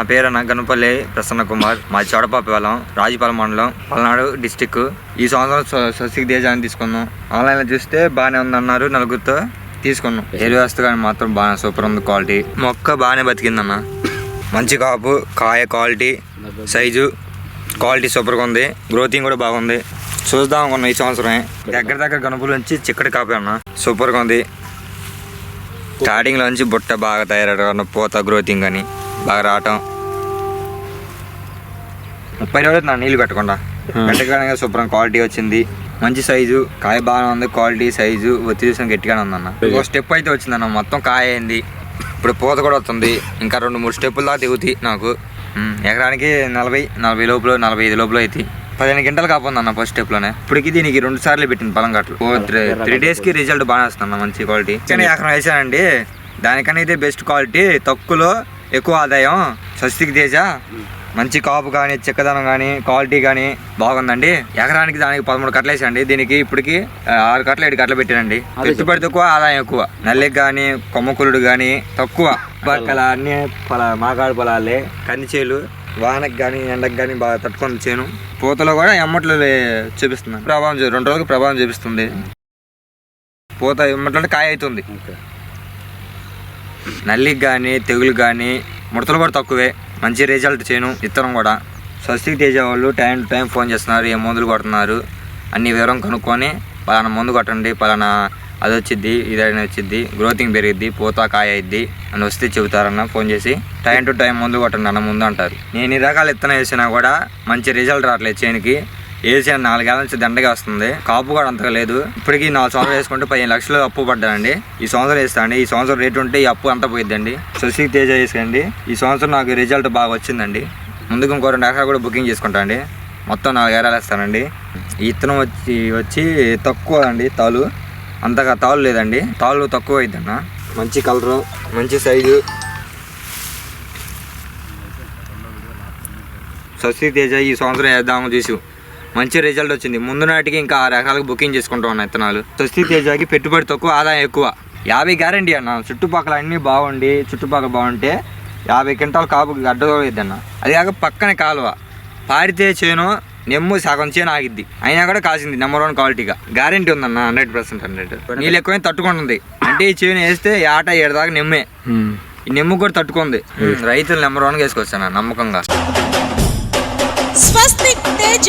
నా పేరు నగ్గనపల్లి ప్రసన్న కుమార్ మా చోడపాపేలం రాజుపాలెం మండలం పల్నాడు డిస్టిక్. ఈ సంవత్సరం స్వ- స్వస్తిక్ దేశాన్ని తీసుకున్నాం. ఆన్లైన్లో చూస్తే బాగానే ఉందన్నారు నలుగురితో తీసుకున్నాం. ఎరువు వ్యవస్థ కానీ మాత్రం బాగా సూపర్ ఉంది క్వాలిటీ. మొక్క బాగానే బతికిందన్న. మంచి కాపు కాయ క్వాలిటీ సైజు క్వాలిటీ సూపర్గా ఉంది. గ్రోతింగ్ కూడా బాగుంది. చూద్దాం అనుకున్నాం ఈ సంవత్సరమే. దగ్గర దగ్గర గణపుల నుంచి చిక్కటి కాపీ అన్న. సూపర్గా ఉంది. స్టార్టింగ్ నుంచి బుట్ట బాగా తయారవడం పూత గ్రోతింగ్ అని బాగా రావటం. ముప్పై రోజులు నా నీళ్ళు పెట్టకుండా పెట్టగానే శుభ్రం క్వాలిటీ వచ్చింది. మంచి సైజు కాయ బాగానే ఉంది క్వాలిటీ సైజు ఒత్తి చూసిన గట్టిగానే ఉందన్న. ఒక స్టెప్ అయితే వచ్చిందన్న మొత్తం కాయ అయింది. ఇప్పుడు పూత కూడా వస్తుంది. ఇంకా రెండు మూడు స్టెప్పులు దాకా దిగుతాయి నాకు. ఎకరానికి నలభై నలభై లోపల నలభై ఐదు లోపల అవుతాయి పదిహేను గంటలు కాపోందన్న ఫస్ట్ స్టెప్లోనే. ఇప్పటికి దీనికి రెండు సార్లు పెట్టింది పొలం గట్లు. త్రీ త్రీ డేస్కి రిజల్ట్ బాగా వస్తుంది మంచి క్వాలిటీ. కానీ ఎకరం వేసానండి. దానికన్నా ఇదే బెస్ట్ క్వాలిటీ తక్కువలో ఎక్కువ ఆదాయం స్వస్తికి తేజ. మంచి కాపు కానీ చిక్కదనం కానీ క్వాలిటీ కానీ బాగుందండి. ఎకరానికి దానికి పదమూడు కట్టలు వేసండి దీనికి ఇప్పటికి ఆరు కట్టలు ఏడు కట్టలు పెట్టానండి. పెట్టుబడి తక్కువ ఆదాయం ఎక్కువ. నల్లికి కానీ కొమ్మకులుడు కానీ తక్కువ. పక్కల అన్ని పొల మాగాడు పొలాలే కందిచేలు వానకి కానీ ఎండకి కానీ బాగా తట్టుకొని చేను. పూతలో కూడా ఎమ్మట్లు చూపిస్తుంది ప్రభావం రెండు రోజులకు ప్రభావం చూపిస్తుంది. పూత ఎమ్మట్లంటే కాయ అవుతుంది. నల్లికి కానీ తెగులు కానీ ముడతలు కూడా తక్కువే. మంచి రిజల్ట్ చేయను. విత్తనం కూడా. స్వస్తికి తేజ వాళ్ళు టైం టు టైం ఫోన్ చేస్తున్నారు ఏ మందులు కొడుతున్నారు. అన్ని వివరం కనుక్కొని పలానా మందు కొట్టండి పలానా అది వచ్చిద్ది ఇదైనా వచ్చిద్ది గ్రోతింగ్ పెరిగిద్ది పూత కాయ అయిద్ది అని వస్తే చెబుతారన్న ఫోన్ చేసి టైం టు టైం ముందు కొట్టండి అన్న ముందు అంటారు. నేను ఈ రకాల విత్తనం వేసినా కూడా మంచి రిజల్ట్ రావట్లేదు చేనికి. వేసిన నాలుగేళ్ళ నుంచి దండగా వస్తుంది. కాపు కూడా అంతగా లేదు. ఇప్పటికి నాలుగు సంవత్సరాలు వేసుకుంటే పదిహేను లక్షలు అప్పు పడ్డానండి. ఈ సంవత్సరం వేస్తాను ఈ సంవత్సరం రేటు ఉంటే ఈ అప్పు అంతా పోయిద్దండి. సుశీక్ తేజ వేసుకోండి. ఈ సంవత్సరం నాకు రిజల్ట్ బాగా వచ్చిందండి. ముందుకు ఇంకో రెండు ఎకరాలు కూడా బుకింగ్ చేసుకుంటా అండి. మొత్తం నాలుగు ఎకరాలు వేస్తానండి. ఈ ఇత్తనం వచ్చి వచ్చి తక్కువ అండి తాలు. అంతగా తాలు లేదండి. తాలు తక్కువ అయిద్దన్న. మంచి కలరు మంచి సైజు. సస్తి తేజ ఈ సంవత్సరం వేద్దాము చూసి మంచి రిజల్ట్ వచ్చింది. ముందు నాటికి ఇంకా ఆరు ఎకరాలకు బుకింగ్ చేసుకుంటా ఉన్నాయి విత్తనాలు స్వస్తి తేజకి పెట్టుబడి తక్కువ ఆదాయం ఎక్కువ. యాభై గ్యారంటీ అన్న. చుట్టుపక్కల అన్నీ బాగుండి చుట్టుపక్కల బాగుంటే యాభై క్వింటాల్ కాపు గడ్డ అన్న. అది కాక పక్కనే కాలువ. పారితే చేను నెమ్ము సగం చేను ఆగిద్ది. అయినా కూడా కాసింది నెంబర్ వన్ క్వాలిటీగా గ్యారంటీ ఉందన్న హండ్రెడ్ పర్సెంట్ హండ్రెడ్ నీళ్ళు ఎక్కువైనా తట్టుకుంటుంది. అంటే ఈ చేను వేస్తే ఏట ఏడు దాకా నెమ్మే. ఈ నెమ్ము కూడా తట్టుకుంది. రైతులు నెంబర్ వన్గా వేసుకొచ్చాను నమ్మకంగా. స్వస్తిక్ తేజ.